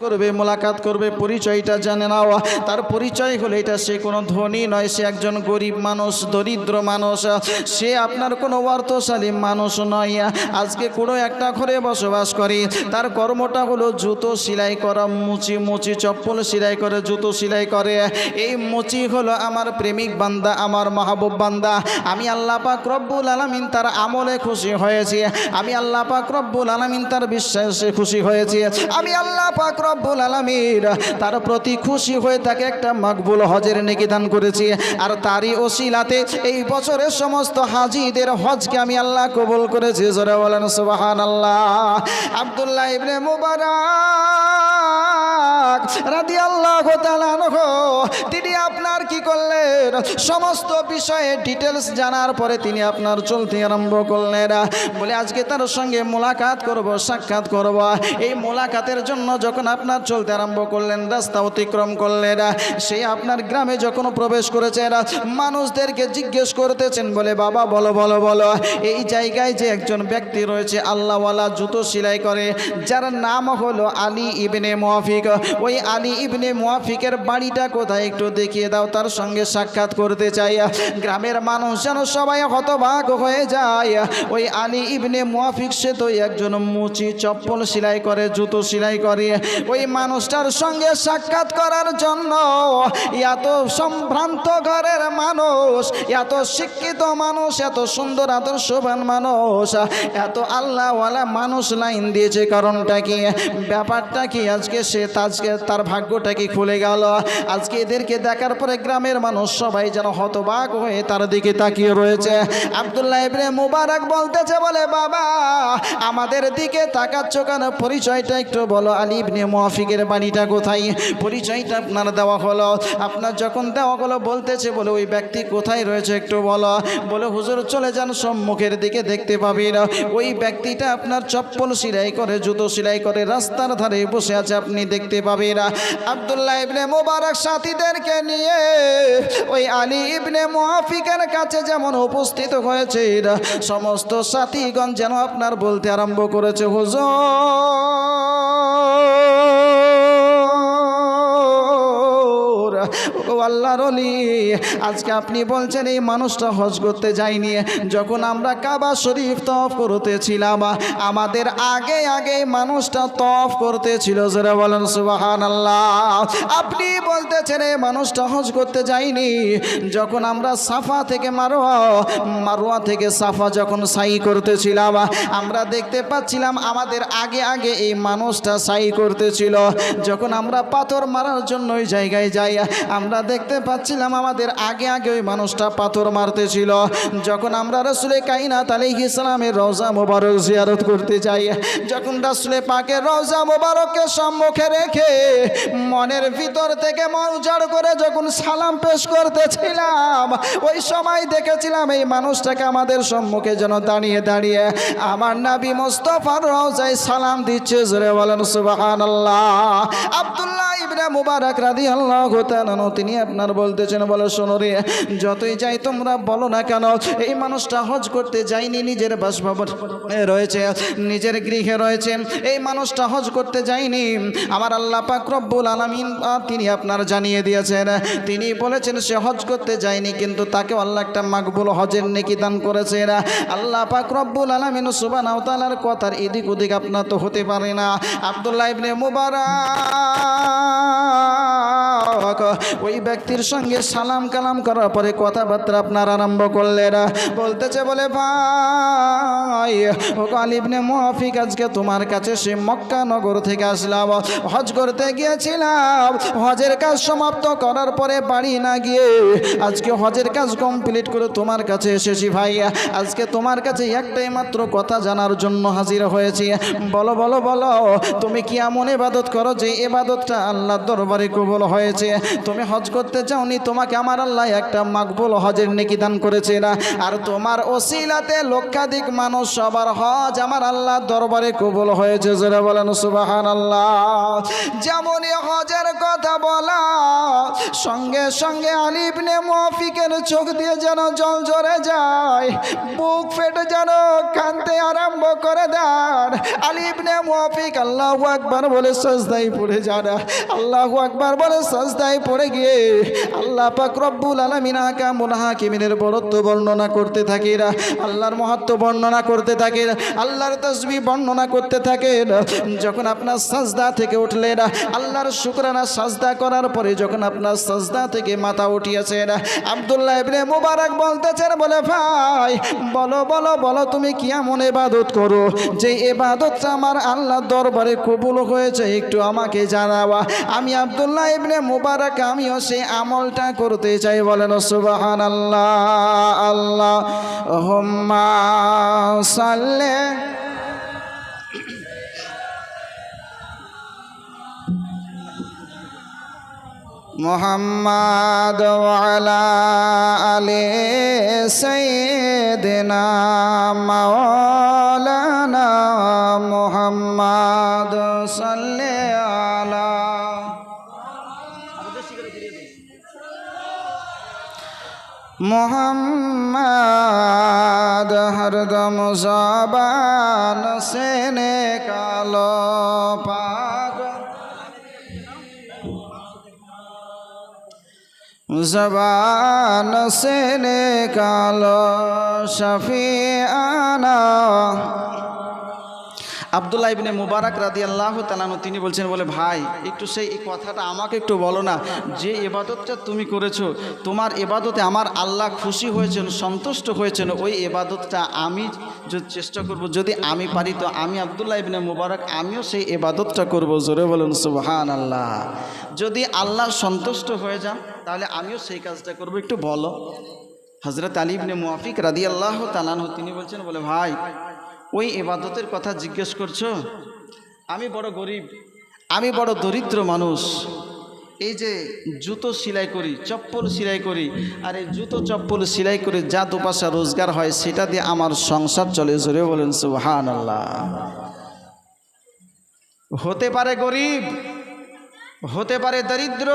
করবে, মোলাকাত করবে, পরিচয়টা জানে না তার পরিচয় হলো এটা, সে কোনো ধনী নয়, সে একজন গরিব মানুষ, দরিদ্র মানুষ। সে আপনার কোনো অর্থশালী মানুষ নয়। আজকে কোনো একটা ঘরে বসবাস করে, তার কর্মটা হলো জুতো সেলাই করা, মুচি মুচি, চপ্পল সেলাই করে, জুতো সেলাই করে। এই মুচি হলো আমার প্রেমিক বান্দা, আমার মাহবুব বান্দা। আমি আল্লাহ পাক রব্বুল আলমিন তার আমলে খুশি হয়েছি। আমি আল্লাহ পাক রব্বুল আলমিন তার বিশ্বাসে খুশি হয়েছি। আমি আল্লাহ পাক রব্বুল আলমীর তার প্রতি খুশি হয়ে তাকে একটা মকবুল হজের নিকিদান করেছি। আর তারই ওসিলাতে এই বছরের সমস্ত হাজিদের হজকে আমি আল্লাহ কবুল করেছি। জোরে বলেন সুবাহান আল্লাহ আবদুল্লাহ ইবনে মুবারক। রাদি আল্লাহ তিনি আপনার কি করলেন? সমস্ত বিষয়ে ডিটেলস জানার পরে তিনি আপনার চলতে আরম্ভ করলেন। বলে, আজকে তার সঙ্গে মোলাকাত করব, সাক্ষাৎ করব। এই মোলাকাতের জন্য যখন আপনার চলতে আরম্ভ করলেন, রাস্তা অতিক্রম করলেন, সে আপনার গ্রামে যখন প্রবেশ করেছেন মানুষদেরকে জিজ্ঞেস করতেছেন, বলে, বাবা, বলো বলো বলো। এই জায়গায় যে একজন ব্যক্তি রয়েছে, আল্লাহওয়ালা জুতো সেলাই করে, যার নাম হলো আলী ইবনে মুয়াফিক ওই আলী ইবনে মুয়াফিকের বাড়িটা কোথায় একটু দেখিয়ে দাও, তার সঙ্গে সাক্ষাৎ করতে চাই। গ্রামের মানুষ যেন সবাই হতবাক হয়ে যায়। ওই আলী ইবনে মুয়াফিক সে তো একজন মুচি, চপ্পল সেলাই করে, জুতো সেলাই করে। ওই মানুষটার সঙ্গে সাক্ষাৎ করার জন্য এত সম্ভ্রান্ত ঘরের মানুষ, এত শিক্ষিত মানুষ, এত সুন্দর আদর্শবান মানুষ, এত আল্লাহওয়ালা মানুষ লাইন দিয়েছে। কারণটা কি? ব্যাপারটা কি? আজকে সে আজকে তার ভাগ্যটা কি খুলে গেল? আজকে এদেরকে দেখার পরে গ্রামের মানুষ সবাই যেন হতবাক হয়ে তার দিকে তাকিয়ে রয়েছে। আবদুল্লাহ ইবনে মুবারক বলতেছে, বলে, বাবা, আমাদের দিকে তাকাচ্ছ কেন? পরিচয়টা একটু বলো। আলী ইবনে মুয়াফিকের বাড়িটা কোথায়? পরিচয়টা আপনার দেওয়া হলো। আপনার যখন দেওয়া হলো, বলতেছে, বলে, ওই ব্যক্তি কোথায় রয়েছে একটু বলো। বলে, হুজুর, চলে যান, সম্মুখের দিকে দেখতে পাবেন। ওই ব্যক্তিটা আপনার চপ্পল সেলাই করে, জুতো সেলাই করে রাস্তার ধারে বসে আছে, আপনি দেখতে পাবেন। আবদুল্লাহ ইবনে মোবারক সাথীদেরকে নিয়ে ওই আলী ইবনে মুআফিকের কাছে যেমন উপস্থিত হয়েছে সমস্ত সাথীগণ যেন আপনার বলতে আরম্ভ করেছে, হুজুর। ও আল্লাহর আজকে আপনি বলছেন এই মানুষটা হজ করতে যায়নি। যখন আমরা কাবা শরীফ তফ করতেছিলাম, আমাদের আগে আগে মানুষটা তফ করতেছিল, জোরে বলেন সুবাহান আল্লাহ আপনি বলতেছেন এই মানুষটা হজ করতে যায়নি। যখন আমরা সাফা থেকে মারোয়া মারোয়া থেকে সাফা যখন সাই করতেছিলাম, আমরা দেখতে পাচ্ছিলাম আমাদের আগে আগে এই মানুষটা সাই করতেছিল। যখন আমরা পাথর মারার জন্য ওই জায়গায় যাই আমরা দেখতে পাচ্ছিলাম আমাদের আগে আগে ওই মানুষটা পাথর মারতেছিল। যখন আমরা রসুলে কাইনাত আলাইহিস ইসলামের রওজা মোবারক জিয়ারত করতে যাই, যখন রসুলে পাকের রওজা মোবারককে সম্মুখে রেখে মনের ভিতর থেকে মন উজাড় করে যখন সালাম পেশ করতেছিলাম, ওই সময় দেখেছিলাম এই মানুষটাকে আমাদের সম্মুখে যেন দাঁড়িয়ে দাঁড়িয়ে আমার নাবি মোস্তফার রওজায় সালাম দিচ্ছে। জোরে বলেন সুবহানাল্লাহ। আব্দুল্লাহ ইবনে মুবারক রাদিয়াল্লাহু তাআলা তিনি আপনার বলতেছেন, বলে শোনো রে, যতই যাই তোমরা বলো না কেন, এই মানুষটা হজ করতে যায়নি, নিজের বাসভবন রয়েছে, নিজের গৃহে রয়েছে, এই মানুষটা হজ করতে যায়নি। আমার আল্লাহ পাক রব্বুল আলামিন তিনি আপনার জানিয়ে দিয়েছেন, তিনি বলেছেন, সে হজ করতে যায়নি, কিন্তু তাকে আল্লাহ একটা মাকবুল হজের নেকি দান করেছেন। আল্লাহ পাক রব্বুল আলামিন সুবহানাহু ওয়া তাআলার কথার এদিক ওদিক আপনার তো হতে পারে না। আব্দুল্লাহ ইবনে মুবারক ওই ব্যক্তির সঙ্গে সালাম কালাম করার পরে কথাবার্তা আপনার আরম্ভ করলেন বলতেছে বলে, ভাই, ও কালিবনে মহাফিক আজকে তোমার কাছে সে মক্কা নগর থেকে আসলাম। হজ করতে গিয়েছিলাম। হজের কাজ সমাপ্ত করার পরে বাড়ি না গিয়ে আজকে হজের কাজ কমপ্লিট করে তোমার কাছে এসেছি, ভাই। আজকে তোমার কাছে একটাই মাত্র কথা জানার জন্য হাজির হয়েছি। বলো বলো বলো, তুমি কি এমন এবাদত করো যে এবাদতটা আল্লাহর দরবারে কবুল হয়েছে? তুমি হজ করতে চাওনি, তোমাকে আমার আল্লাহ একটা মাকবুল হজের নেকি দান করেছে না। আর তোমার ওসিলাতে লক্ষাধিক মানুষ সবার হজ আমার আল্লাহ দরবারে কবুল হয়েছে, জোরে বলেন সুবাহান আল্লাহ যেমনই হজের কথা বলা, সঙ্গে সঙ্গে আলিবনে মফিকের চোখ দিয়ে যেন জল ঝরে যায়, বুক ফেটে যেন কানতে আরম্ভ করে দেন। আলিবনে মফিক আল্লাহ আকবার বলে সজদাই পড়ে যান আল্লাহ আকবার বলে সজদাই পড়ে গিয়ে আল্লাহ পাক রব্বুল আলামিন হাকামুল হাকিমিনের বরত্ব বর্ণনা করতে থাকেন আল্লাহর মহত্ব বর্ণনা করতে থাকেন আল্লাহর তসবি বর্ণনা করতে থাকেন যখন আপনার সাজদা থেকে উঠলেন আল্লাহর শুকরানা সাজদা করার পরে যখন আপনার সাজদা থেকে মাথা উঠিয়েছেন আব্দুল্লাহ ইবনে মুবারক বলতেছেন, বলে, ভাই, বলো বলো বলো, তুমি কি এমন এবাদত করো। যে এবাদতটা আমার আল্লাহ দরবারে কবুল হয়েছে, একটু আমাকে জানাওয়া। আমি আব্দুল্লাহ ইবনে মুবারক আমিও সেই আমলটা করতে চাই, বলেন সুবাহান আল্লাহ আল্লাহ হুম্মা সাল্লে। মোহাম্মদ ওয়ালা আলে সৈয়দনা মাওলানা মোহাম্মদ সাল্লে আলা মোহাম্মদ হরদম জবান সেনে কালো পাগ। জবান সেনে কালো শফিয়ানা আবদুল্লাহ ইবনে মুবারক রাদি আল্লাহ তালানু তিনি বলছেন, বলে, ভাই, একটু সেই এই কথাটা আমাকে একটু বলো না। যে এবাদতটা তুমি করেছ, তোমার এবাদতে আমার আল্লাহ খুশি হয়েছেন, সন্তুষ্ট হয়েছেন, ওই এবাদতটা আমি যদি চেষ্টা করব, যদি আমি পারি, তো আমি আবদুল্লাহ ইবনে মুবারক, আমিও সেই এবাদতটা করব। জোরে বলুন সুবহান আল্লাহ যদি আল্লাহ সন্তুষ্ট হয়ে যান, তাহলে আমিও সেই কাজটা করব। একটু বলো। হজরত আলী ইবনে মুয়াফিক রাদি আল্লাহ তালানহ তিনি বলছেন, বলে, ভাই ওই এবাদতের কথা জিজ্ঞেস করছ? আমি বড় গরিব। আমি বড় দরিদ্র মানুষ। এই যে জুতো সেলাই করি চপ্পল সেলাই করি আর এই জুতো চপ্পল সেলাই করে যা দুপাশা রোজগার হয় সেটা দিয়ে আমার সংসার চলে। জোরে বলেন সুহান আল্লাহ হতে পারে গরিব হতে পারে দরিদ্র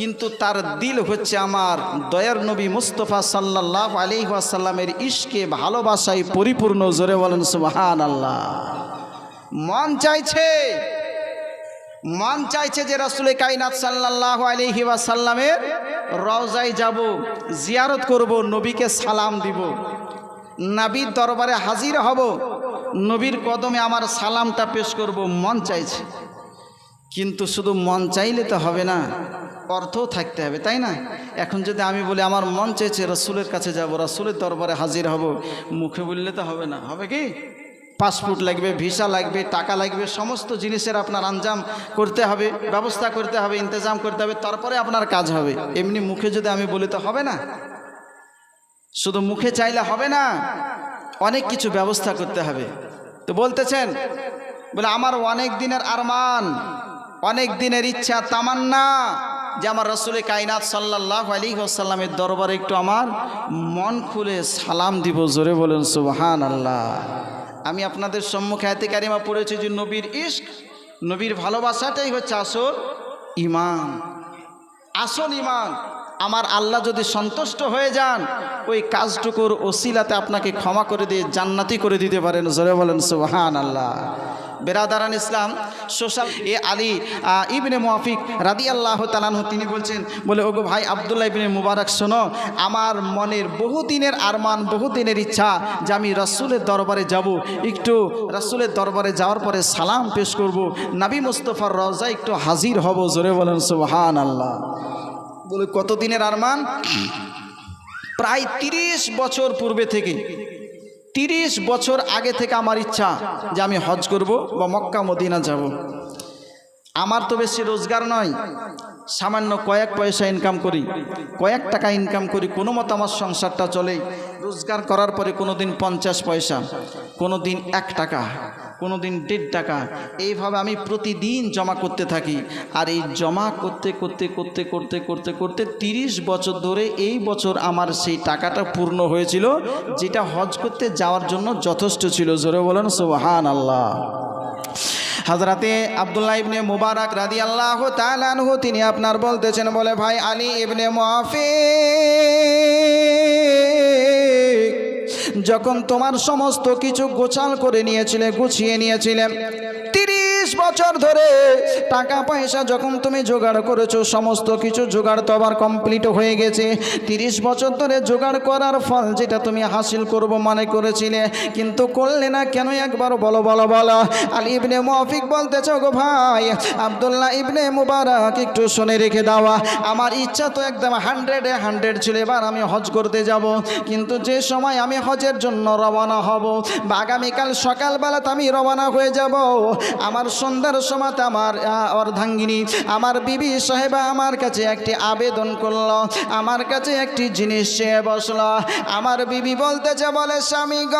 কিন্তু তার দিল হচ্ছে আমার দয়ার নবী মুস্তফা সাল্লাহ আলি আসাল্লামের ইশকে, ভালোবাসায় পরিপূর্ণ, জোরে বলেন সুবাহান আল্লাহ মন চাইছে মন চাইছে যে রসুলে কাইনাত সাল্লাহ আলিহি ওয়াসাল্লামের রওজায় যাব, জিয়ারত করব, নবীকে সালাম দিব। নাবির দরবারে হাজির হব, নবীর কদমে আমার সালামটা পেশ করব, মন চাইছে। কিন্তু শুধু মন চাইলে তো হবে না অর্থও থাকতে হবে, তাই না? এখন যদি আমি বলি, আমার মন চেয়েছে রসুলের কাছে যাব, রসুলের দরবারে হাজির হব, মুখে বললে তো হবে না। হবে কি? পাসপোর্ট লাগবে, ভিসা লাগবে, টাকা লাগবে, সমস্ত জিনিসের আপনার আঞ্জাম করতে হবে, ব্যবস্থা করতে হবে, ইন্তজাম করতে হবে, তারপরে আপনার কাজ হবে। এমনি মুখে যদি আমি বলি তো হবে না। শুধু মুখে চাইলে হবে না, অনেক কিছু ব্যবস্থা করতে হবে। তো বলতেছেন, বলে, আমার অনেক দিনের আরমান, অনেক দিনের ইচ্ছা, তামান্না যে আমার রসুলের কাইনাত সাল্লাহ আলী আসাল্লামের দরবারে একটু আমার মন খুলে সালাম দিব, জোরে বলেন সুবহান আল্লাহ আমি আপনাদের সম্মুখে হাতে কারিমা পড়েছি যে নবীর ইস্ক নবীর ভালোবাসাটাই হচ্ছে আসল ইমান। আসল ইমান। আমার আল্লাহ যদি সন্তুষ্ট হয়ে যান, ওই কাজটুকুর ওসিলাতে আপনাকে ক্ষমা করে দিয়ে জান্নাতি করে দিতে পারেন। জোরে বলেন সুবহান আল্লাহ বেরাদারান ইসলাম, সোশ্যাল এ আলী ইবনে মুয়াফিক রাদি আল্লাহ তালানহ তিনি বলছেন, বলে, ওগো ভাই আবদুল্লাহ ইবনে মুবারক, শোনো, আমার মনের বহুদিনের আরমান, বহুদিনের ইচ্ছা যে আমি রসুলের দরবারে যাব। একটু রসুলের দরবারে যাওয়ার পরে সালাম পেশ করব। নাবি মুস্তফার রজা একটু হাজির হব। জোরে বলেন সুবহান আল্লাহ বলে, কতদিনের আরমান? প্রায় তিরিশ বছর পূর্বে থেকে, তিরিশ বছর আগে থেকে আমার ইচ্ছা যে আমি হজ করব বা মক্কা, মদিনা যাব। আমার তো বেশি রোজগার নয়, সামান্য কয়েক পয়সা ইনকাম করি, কয়েক টাকা ইনকাম করি, কোনো মতো আমার সংসারটা চলে। রোজগার করার পরে কোনো দিন পঞ্চাশ পয়সা কোনো দিন এক টাকা কোনো দিন দেড় টাকা, এইভাবে আমি প্রতিদিন জমা করতে থাকি। আর এই জমা করতে করতে করতে করতে করতে করতে তিরিশ বছর ধরে এই বছর আমার সেই টাকাটা পূর্ণ হয়েছিল, যেটা হজ করতে যাওয়ার জন্য যথেষ্ট ছিল। জোরে বলেন সোহান আল্লাহ হাজরাতে আবদুল্লাহ ইবনে মুবারক রাদি আল্লাহ তিনি আপনার বলতেছেন, বলে, ভাই আলী ইবনে মুআফিক। যখন তোমার সমস্ত কিছু গোছাল করে নিয়েছিলে গুছিয়ে নিয়েছিলে তিরিশ বছর ধরে টাকা পয়সা যখন তুমি জোগাড় করেছ, সমস্ত কিছু জোগাড় তো আবার কমপ্লিট হয়ে গেছে। তিরিশ বছর ধরে জোগাড় করার ফল যেটা তুমি হাসিল করব মনে করেছিলে, কিন্তু করলে না কেন একবার বলো বলো বলো। আলী ইবনে মফিক বলতেছো গো ভাই, আবদুল্লাহ ইবনে মুবারক, একটু শুনে রেখে দেওয়া আমার ইচ্ছা তো একদম হান্ড্রেডে হান্ড্রেড ছিল, এবার আমি হজ করতে যাব। কিন্তু যে সময় আমি হজের জন্য রওনা হব, বা আগামীকাল সকালবেলাতে আমি রওনা হয়ে যাব, আমার সন্ধ্যার সময় আমার অর্ধাঙ্গিনী, আমার বিবি সাহেবা আমার কাছে একটি আবেদন করল, আমার কাছে একটি জিনিস চেয়ে বসল। আমার বিবি বলতেছে, বলে, স্বামী গ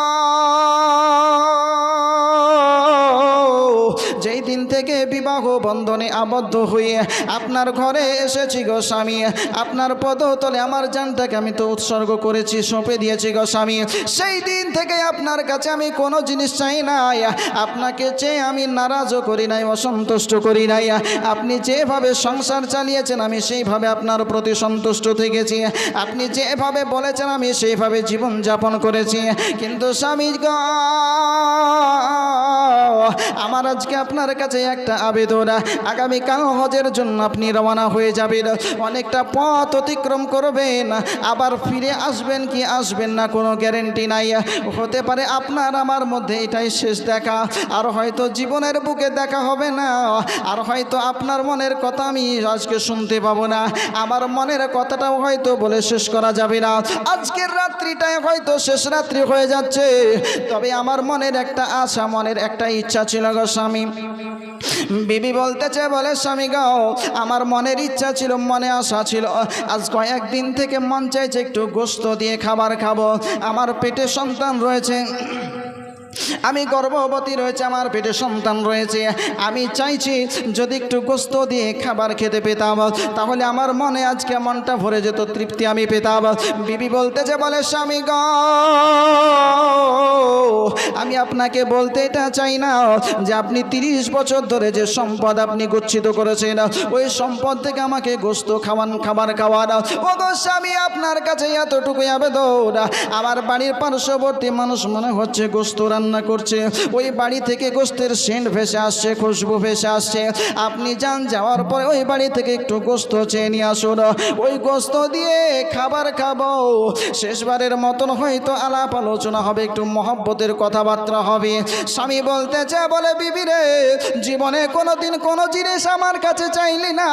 যেই দিন থেকে বিবাহ বন্ধনে আবদ্ধ হয়ে আপনার ঘরে এসেছি গো স্বামী। আপনার পদতলে আমার জানটাকে আমি তো উৎসর্গ করেছি, সঁপে দিয়েছি গো স্বামী। সেই দিন থেকে আপনার কাছে আমি কোনো জিনিস চাই নাই। আপনাকে চেয়ে আমি নারাজও করি নাই, অসন্তুষ্ট করি নাই। আপনি যেভাবে সংসার চালিয়েছেন, আমি সেইভাবে আপনার প্রতি সন্তুষ্ট থেকেছি। আপনি যেভাবে বলেছেন, আমি সেইভাবে জীবন যাপন করেছি। কিন্তু স্বামী গো আমার আজকে আপনার কাছে একটা আবেদন। আগামীকাল হজের জন্য আপনি রওনা হয়ে যাবেন। অনেকটা পথ অতিক্রম করবেন। আবার ফিরে আসবেন কি আসবেন না কোনো গ্যারেন্টি নাই। হতে পারে আপনার আমার মধ্যে এটাই শেষ দেখা। আর হয়তো জীবনের বুকে দেখা হবে না। আর হয়তো আপনার মনের কথা আমি আজকে শুনতে পাবো না। আমার মনের কথাটাও হয়তো বলে শেষ করা যাবে না। আজকের রাত্রিটায় হয়তো শেষ রাত্রি হয়ে যাচ্ছে। তবে আমার মনের একটা আশা, মনের একটা ইচ্ছা ছিল গো স্বামী। বিবি বলতেছে, বলে, স্বামী গাও আমার মনের ইচ্ছা ছিল, মনে আশা ছিল। আজ কয়েকদিন থেকে মন চাইছে একটু গোস্ত দিয়ে খাবার খাব। আমার পেটে সন্তান রয়েছে। আমি গর্ভবতী রয়েছে, আমার পেটে সন্তান রয়েছে। আমি চাইছি যদি একটু গোস্ত দিয়ে খাবার খেতে পেতাম, তাহলে আমার মনে আজকে মনটা ভরে যেত, তৃপ্তি আমি পেতাম। বিবি বলতেছে, বলে, স্বামী গ, আমি আপনাকে বলতে এটা চাই না যে আপনি তিরিশ বছর ধরে যে সম্পদ আপনি গচ্ছিত করেছেন, ওই সম্পদ থেকে আমাকে গোস্ত খাওয়ান, খাবার খাওয়ান। ও গো স্বামী, আপনার কাছে এতটুকুই আবেদন। আমার বাড়ির পার্শ্ববর্তী মানুষ মনে হচ্ছে গোস্ত রান্না করছে। ওই বাড়ি থেকে গোস্তের সেন্ট ভেসে আসছে, খুশবু ভেসে আসছে। আপনি যান, যাওয়ার পরে ওই বাড়ি থেকে একটু গোস্ত চেয়ে নিয়ে আসুন। ওই গোস্ত দিয়ে খাবার খাব। শেষবারের মতন হয়তো আলাপ আলোচনা হবে, একটু মহব্বতের কথাবার্তা হবে। স্বামী বলতেছে বলে, বিবি রে, জীবনে কোনোদিন কোনো জিনিস আমার কাছে চাইলি না।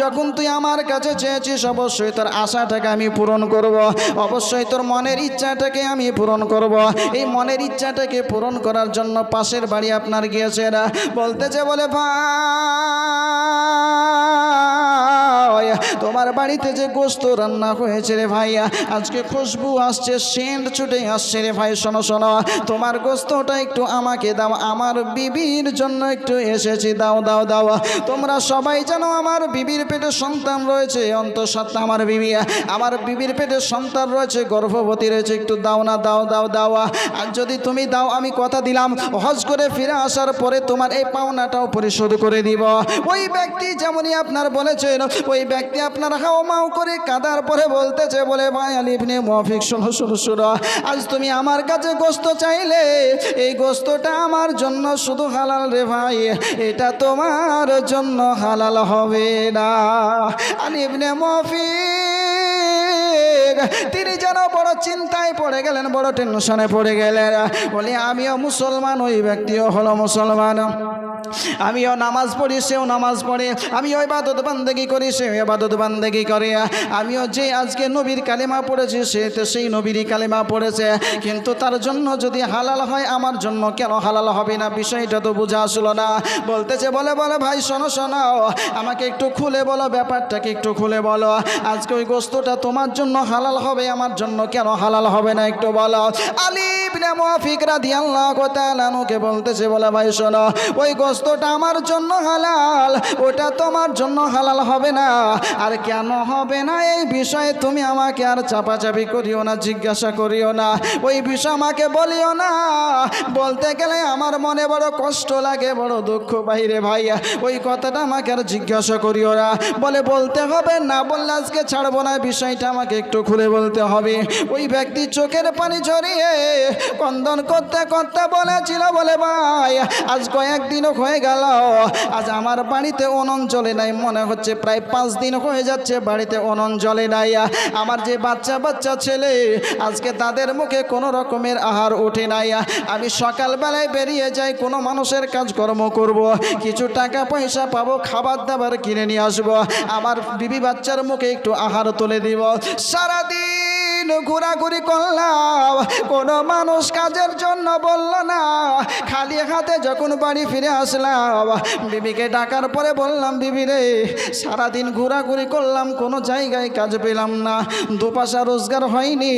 যখন তুই আমার কাছে চেয়েছিস, অবশ্যই তোর আশাটাকে আমি পূরণ করব। অবশ্যই তোর মনের ইচ্ছাটাকে আমি পূরণ করব। এই মনের ইচ্ছাটাকে পূরণ করার জন্য পাশের বাড়ি আপনার গিয়েছে এরা। বলতেছে বলে ভাই তোমার বাড়িতে যে গোস্ত রান্না হয়েছে রে ভাইয়া, আজকে খুশবু আসছে, সেন্ট ছুটে আসছে রে ভাই, শোনো শোনো। তোমার গোস্তটা একটু আমাকে দাও, আমার বিবির জন্য একটু এসেছি, দাও দাও দাও। তোমরা সবাই জানো আমার বিবির পেটে সন্তান রয়েছে, অন্তঃসত্ত্বা আমার বিবি। আমার বিবির পেটে সন্তান রয়েছে, গর্ভবতী রয়েছে, একটু দাও না, দাও দাও দাও। আর যদি তুমি দাও, আমি কথা দিলাম, হজ করে ফিরে আসার পরে তোমার এই পাওনাটাও পরিশোধ করে দিব। ওই ব্যক্তি যেমনই আপনার বলেছেন, ওই ব্যক্তি আপনার হাও মাও করে কাদার পরে বলতেছে, বলে, ভাই আলিফনে মফিক শোনো শুরু শোনো, আজ তুমি আমার কাছে গোস্ত চাইলে, এই গোস্তটা আমার জন্য শুধু হালাল রে ভাই, এটা তোমার জন্য হালাল হবে না। আলিফনে মফিক তিনি যেন বড় চিন্তায় পড়ে গেলেন, বড় টেনশনে পড়ে গেলেন। বলে, আমিও মুসলমান, ওই ব্যক্তিও হলো মুসলমান। আমিও নামাজ পড়ি, সেও নামাজ পড়ে। আমিও ইবাদত বান্দেগি করি, সেও ইবাদত বান্দেগি করে। আমিও যে আজকে নবীর কালেমা পড়েছি, সে তো সেই নবীরই কালেমা পড়েছে। কিন্তু তার জন্য যদি হালাল হয়, আমার জন্য কেন হালাল হবে না? বিষয়টা তো বোঝা আসলো না। বলতেছে, বলে বলে, ভাই, শোনো শোনো। আমাকে একটু খুলে বলো, ব্যাপারটাকে একটু খুলে বলো। আজকে ওই গোস্তটা তোমার জন্য হালাল হবে আমার জন্য কেন হালাল হবে না একটু বলো? আলী ইবনে মুআফিক রাদিয়াল্লাহু তাআলা নুকে বলতেছে, বলে ভাই শোনো, ওই গোস্তটা আমার জন্য হালাল, ওটা তোমার জন্য হালাল হবে না। আর কেন হবে না এই বিষয়ে তুমি আমাকে আর চাপাচাপি করিও না, জিজ্ঞাসা করিও না। ওই বিষয় আমাকে বলিও না। বলতে গেলে আমার মনে বড় কষ্ট লাগে, বড় দুঃখ বাইরে ভাই ওই কথাটা আমাকে আর জিজ্ঞাসা করিও না। বলে বলতে হবে, না বললে আজকে ছাড়বো না বিষয়টা আমাকে একটু খুলে বলতে হবে। ওই ব্যক্তি চোখের পানি ঝরিয়ে কন্দন করতে করতে বলেছিল, বলে, ভাই, আজ কয়েকদিনও হয়ে গেল। আজ আমার বাড়িতে অনন চলে নাই। মনে হচ্ছে প্রায় পাঁচ দিন হয়ে যাচ্ছে বাড়িতে অনন জলে নাই। আমার যে বাচ্চা বাচ্চা ছেলে, আজকে তাদের মুখে কোনো রকমের আহার ওঠে নাই। আমি সকালবেলায় বেরিয়ে যাই, কোনো মানুষের কাজকর্ম করব। কিছু টাকা পয়সা পাবো, খাবার দাবার কিনে নিয়ে আসব। আমার বিবি বাচ্চার মুখে একটু আহার তুলে দিব। মুহাম্মাদিন সারাদিন ঘোরাঘুরি করলাম। কোনো মানুষ কাজের জন্য বলল না। খালি হাতে যখন বাড়ি ফিরে আসলাম, বিবিকে ডাকার পরে বললাম, বিবি রে, সারাদিন ঘোরাঘুরি করলাম, কোনো জায়গায় কাজ পেলাম না। দুপাশা রোজগার হয়নি।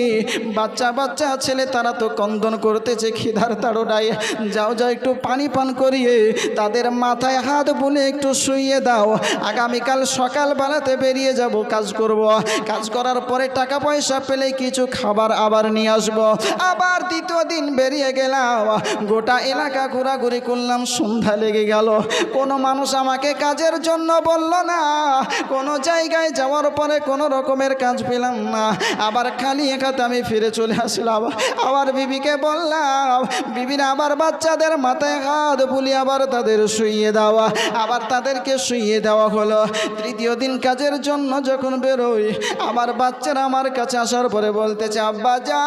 বাচ্চা বাচ্চা ছেলে, তারা তো কন্দন করতেছে খিদার তাড়োটাই যাও যাও, একটু পানি পান করিয়ে তাদের মাথায় হাত বুনে একটু শুইয়ে দাও। আগামীকাল সকালবেলাতে বেরিয়ে যাব, কাজ করব। কাজ করার পরে টাকা পয়সা পেলে কিছু খাবার আবার নিয়ে আসব। আবার দ্বিতীয় দিন বেরিয়ে গেলাম। গোটা এলাকা ঘোরাঘুরি করলাম, সন্ধ্যা লেগে গেল। কোনো মানুষ আমাকে কাজের জন্য বলল না। কোনো জায়গায় যাওয়ার পরে কোনো রকমের কাজ পেলাম না। আবার খালি একাতে আমি ফিরে চলে আসলাম। আবার বিবিকে বললাম, বিবির আবার বাচ্চাদের মাথায় হাত বুলি আবার তাদের শুইয়ে দেওয়া আবার তাদেরকে শুইয়ে দেওয়া হলো। তৃতীয় দিন কাজের জন্য যখন বেরোই আমার বাচ্চারা আমার কাছে আসার পরে বলতেছে আব্বা যা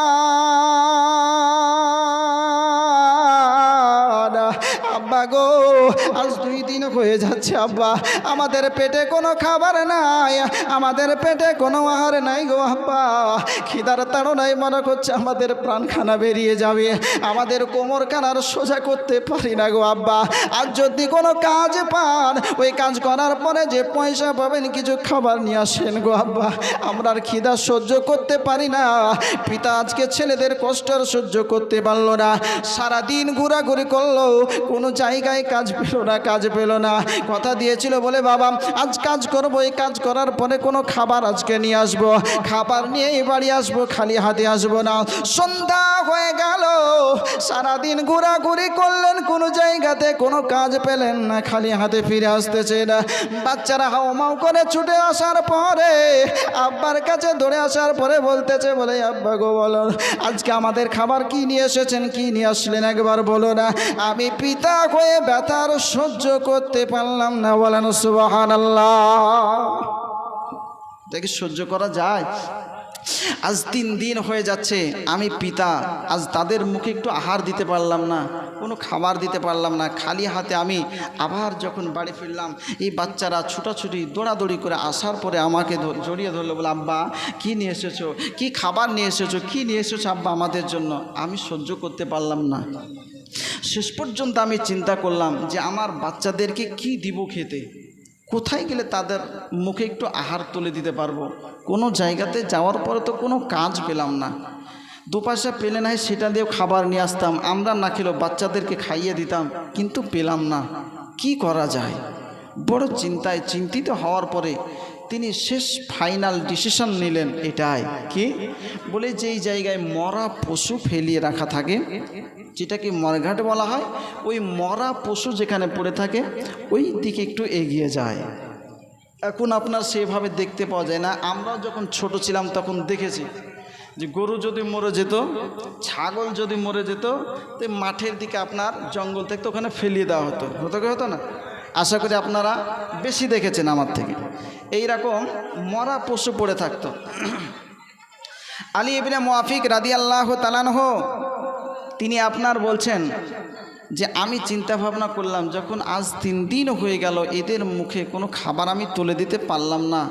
আব্বা গো, আজ দুই দিন হয়ে যাচ্ছে আব্বা। আমাদের পেটে কোনো খাবার নাই, আমাদের পেটে কোনো আহার নাই গো আব্বা। খিদার তাড়ো নাই মনে করছে আমাদের প্রাণখানা বেরিয়ে যাবে। আমাদের কোমর কানার সোজা করতে পারি না গো আব্বা। আর যদি কোনো কাজ পান, ওই কাজ করার পরে যে পয়সা পাবেন, কিছু খাবার নিয়ে আসেন গো আব্বা। আমরা আর খিদা সহ্য করতে পারি না। পিতা আজকে ছেলেদের কষ্ট আর সহ্য করতে পারল না। সারাদিন ঘোরাঘুরি করল, কোনো জায়গায় কাজ পেল না, কাজ পেল না। কথা দিয়েছিল বলে, বাবা, আজ কাজ করব, এই কাজ করার পরে কোনো খাবার আজকে নিয়ে আসব। খাবার নিয়ে বাড়ি আসব, খালি হাতে আসব না। সন্ধ্যা হয়ে গেল। সারাদিন ঘোরাঘুরি করলেন, কোনো জায়গাতে কোনো কাজ পেলেন না, খালি হাতে ফিরে আসতেছে না বাচ্চারা হাওমাও করে ছুটে আসার পরে, আব্বার কাছে ধরে আসার পরে বলতেছে, বলে, আব্বা গো, বলো, আজকে আমাদের খাবার কি নিয়ে এসেছেন, কি নিয়ে আসলেন একবার বলো না। আমি পিতা হয়ে ব্যথার সহ্য করতে পারলাম না, বলেন সুবাহান দেখি সহ্য করা যায়? আজ তিন দিন হয়ে যাচ্ছে, আমি পিতা, আজ তাদের মুখে একটু আহার দিতে পারলাম না, কোনো খাবার দিতে পারলাম না, খালি হাতে আমি আবার যখন বাড়ি ফিরলাম, এই বাচ্চারা ছুটাছুটি, দৌড়াদৌড়ি করে আসার পরে আমাকে জড়িয়ে ধরলো বলে আব্বা, কী নিয়ে এসেছ? কী খাবার নিয়ে এসেছ? কী নিয়ে এসেছ আব্বা আমাদের জন্য? আমি সহ্য করতে পারলাম না। শেষ পর্যন্ত আমি চিন্তা করলাম যে আমার বাচ্চাদেরকে কি দিব খেতে? কোথায় গেলে তাদের মুখে একটু আহার তুলে দিতে পারব? কোনো জায়গাতে যাওয়ার পরে তো কোনো কাজ পেলাম না। দুপাশা পেলে নাই, সেটা দিয়েও খাবার নিয়ে আসতাম। আমরা না খেলেও বাচ্চাদেরকে খাইয়ে দিতাম, কিন্তু পেলাম না। কি করা যায়? বড় চিন্তায়, চিন্তিত হওয়ার পরে তিনি শেষ ফাইনাল ডিসিশন নিলেন এটাই। কি? বলে যেই জায়গায় মরা পশু ফেলিয়ে রাখা থাকে, যেটাকে মরঘাট বলা হয়, ওই মরা পশু যেখানে পড়ে থাকে, ওই দিকে একটু এগিয়ে যায়। এখন আপনার সেভাবে দেখতে পাওয়া যায় না। আমরা যখন ছোট ছিলাম তখন দেখেছি যে গরু যদি মরে যেত, ছাগল যদি মরে যেত, তো মাঠের দিকে আপনার জঙ্গল থেকে ওখানে ফেলিয়ে দেওয়া হতো। হতো কি হতো না? আশা করি আপনারা বেশি দেখেছেন আমার থেকে। এই রকম মরা পশু পড়ে থাকতো। আলী ইবনে মুআফিক রাদি আল্লাহ তালানহ তিনি আপনার বলছেন যে, আমি চিন্তা ভাবনা করলাম, যখন আজ তিন দিন হয়ে গেল, এদের মুখে কোনো খাবার আমি তুলে দিতে পারলাম না।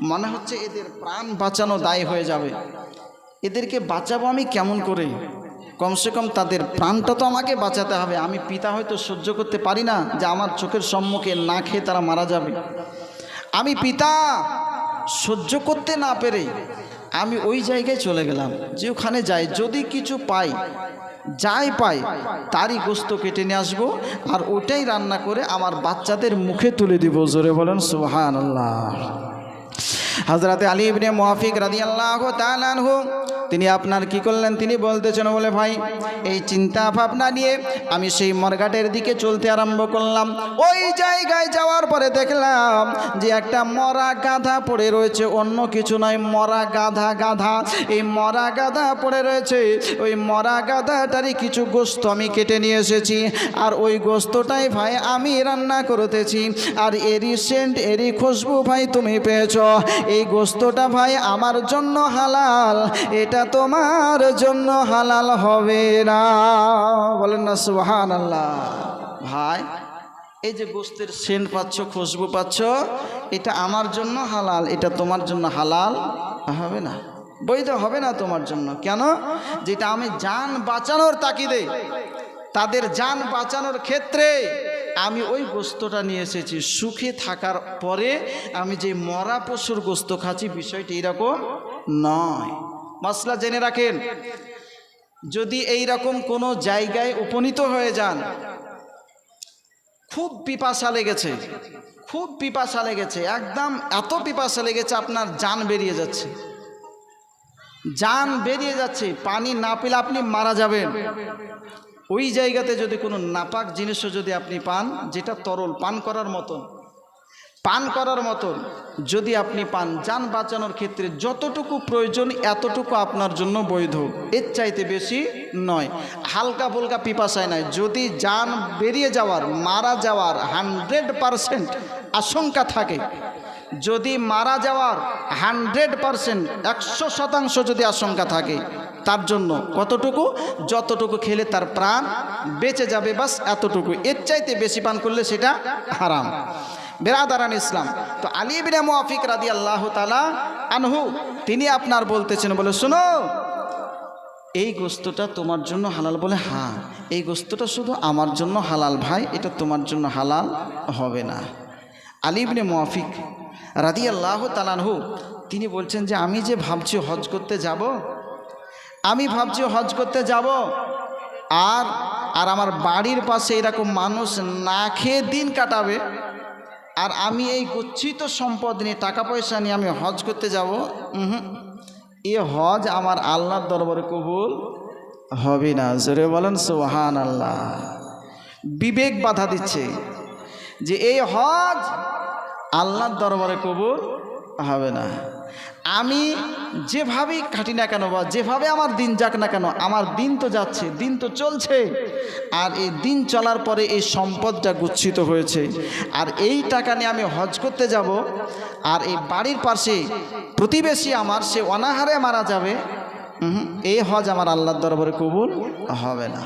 মনে হচ্ছে এদের প্রাণ বাঁচানো দায় হয়ে যাবে। এদেরকে বাঁচাবো আমি কেমন করে? কমসে কম তাদের প্রাণটা তো আমাকে বাঁচাতে হবে। আমি পিতা হয়তো সহ্য করতে পারি না যে, আমার চোখের সম্মুখে না খেয়ে তারা মারা যাবে। আমি পিতা, সহ্য করতে না পেরে আমি ওই জায়গায় চলে গেলাম, যে ওখানে যাই, যদি কিছু পাই, যাই পাই, তারই গোস্ত কেটে নিয়ে আসব আর ওটাই রান্না করে আমার বাচ্চাদের মুখে তুলে দিব। জোরে বলেন সুহান আল্লাহ হজরতে আলী ইবনে মুহাফিক রাদি আল্লাহ তালানহু তিনি আপনার কি করলেন? তিনি বলতেছেন বলে ভাই, এই চিন্তা ভাবনা নিয়ে আমি সেই মরঘাটের দিকে চলতে আরম্ভ করলাম। ওই জায়গায় যাওয়ার পরে দেখলাম যে একটা মরা গাধা পড়ে রয়েছে, অন্য কিছু নয়, মরা গাধা গাধা। এই মরা গাধা পড়ে রয়েছে, ওই মরা গাধাটারই কিছু গোস্ত আমি কেটে নিয়ে এসেছি। আর ওই গোস্তটাই ভাই আমি রান্না করতেছি আর এরই সেন্ট, এরই খুশবু ভাই তুমি পেয়েছ। এই গোস্তটা ভাই আমার জন্য হালাল, এটা তোমার জন্য হালাল হবে না। বলেন না সুহান আল্লাহ ভাই, এই যে গোস্তের সেন্ট পাচ্ছ, খুশবু পাচ্ছ, এটা আমার জন্য হালাল, এটা তোমার জন্য হালাল হবে না। বৈধ হবে না তোমার জন্য। কেন? যেটা আমি যান বাঁচানোর তাকিদে তাদের যান বাঁচানোর ক্ষেত্রে আমি ওই গোস্তটা নিয়ে এসেছি। সুখে থাকার পরে আমি যে মরা পশুর গোস্ত খাচ্ছি, বিষয়টি এরকম নয়। মশলা জেনে রাখেন, যদি এই রকম কোনো জায়গায় উপনীত হয়ে যান, খুব পিপাসা লেগেছে, খুব পিপাসা লেগেছে, একদম এত পিপাসা লেগেছে আপনার যান বেরিয়ে যাচ্ছে। যান বেরিয়ে যাচ্ছে, পানি না পেলে আপনি মারা যাবেন। ওই জায়গাতে যদি কোনো নাপাক জিনিসও যদি আপনি পান, যেটা তরল, পান করার মতন, পান করার মতন, যদি আপনি পান, যান বাঁচানোর ক্ষেত্রে যতটুকু প্রয়োজন এতটুকু আপনার জন্য বৈধ, এর চাইতে বেশি নয়। হালকা ফুলকা পিপাসায় নয়। যদি যান বেরিয়ে যাওয়ার, মারা যাওয়ার হান্ড্রেড পারসেন্ট আশঙ্কা থাকে যদি মারা যাওয়ার হান্ড্রেড পারসেন্ট, একশো শতাংশ যদি আশঙ্কা থাকে, তার জন্য কতটুকু? যতটুকু খেলে তার প্রাণ বেঁচে যাবে, বাস এতটুকু। এর চাইতে বেশি পান করলে সেটা হারাম। বেরাদারান ইসলাম, তো আলী বিন মুআফিক রাদি আল্লাহ তালা আনহু, তিনি আপনার বলতেছেন, বলে, শুনো, এই গোস্তটা তোমার জন্য হালাল বলে হ্যাঁ এই গোস্তটা শুধু আমার জন্য হালাল ভাই, এটা তোমার জন্য হালাল হবে না। আলিবনে মুআফিক রাদি আল্লাহ তালানহু তিনি বলছেন যে, আমি যে ভাবছি হজ করতে যাব, আমি ভাবছি হজ করতে যাব, আর আর আমার বাড়ির পাশে এরকম মানুষ না খেয়ে দিন কাটাবে, আর আমি এই গচ্ছিত সম্পদ নিয়ে টাকা পয়সা নিয়ে আমি হজ করতে যাব হুম এ হজ আমার আল্লাহর দরবারে কবুল হবে না। জোরে বলেন সোহান আল্লাহ বিবেক বাধা দিচ্ছে যে, এই হজ আল্লাহর দরবারে কবুল হবে না। আমি যেভাবেই কাটি না কেন বা যেভাবে আমার দিন যাক না কেন, আমার দিন তো যাচ্ছে, দিন তো চলছে। আর এই দিন চলার পরে এই সম্পদটা গুচ্ছিত হয়েছে। আর এই টাকা নিয়ে আমি হজ করতে যাব, আর এই বাড়ির পাশে প্রতিবেশী আমার, সে অনাহারে মারা যাবে এই হজ আমার আল্লাহর দরবারে কবুল হবে না।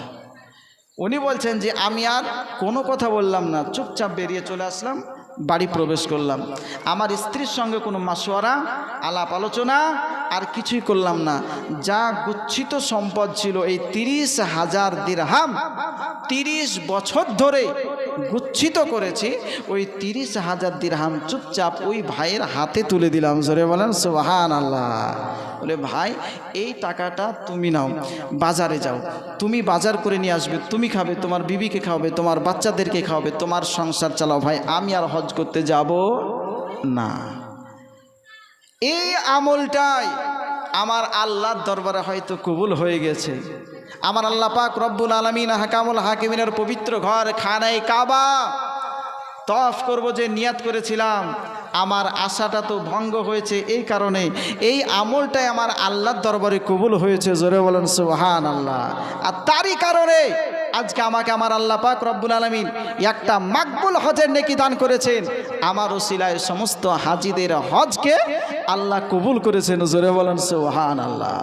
উনি বলছেন যে, আমি আর কোনো কথা বললাম না, চুপচাপ বেরিয়ে চলে আসলাম। বাড়ি প্রবেশ করলাম। আমার স্ত্রীর সঙ্গে কোনো মাসোয়ারা আলাপ আলোচনা আর কিছুই করলাম না। যা গুচ্ছিত সম্পদ ছিল এই তিরিশ হাজার দিরহাম, তিরিশ বছর ধরে গুচ্ছিত করেছি, ওই তিরিশ হাজার দিরহাম চুপচাপ ওই ভাইয়ের হাতে তুলে দিলাম, জোরে বলেন সোহান আল্লাহ বলে, ভাই, এই টাকাটা তুমি নাও, বাজারে যাও। তুমি বাজার করে নিয়ে আসবে, তুমি খাবে, তোমার বিবিকে খাওয়াবে, তোমার বাচ্চাদেরকে খাওয়াবে, তোমার সংসার চালাও। ভাই, আমি আর হজ করতে যাব না। এই আমলটাই আমার আল্লাহর দরবারে হয়তো কবুল হয়ে গেছে। আমার আল্লাহ পাক রব্বুল আলমিন হাকামুল হাকিমিনের পবিত্র ঘর খানাই কাবা তফ করব যে নিয়াত করেছিলাম। আমার আশাটা তো ভঙ্গ হয়েছে এই কারণে। এই আমলটাই আমার আল্লাহর দরবারে কবুল হয়েছে, জোরে বলেন সুহান আল্লাহ আর তারই কারণে আজকে আমাকে আমার আল্লাহ পাক রব্বুল আলমিন একটা মাকবুল হজের নেকি দান করেছেন। আমার ওসিলায় সমস্ত হাজিদের হজকে আল্লাহ কবুল করেছেন, জোরে বলেন সুহান আল্লাহ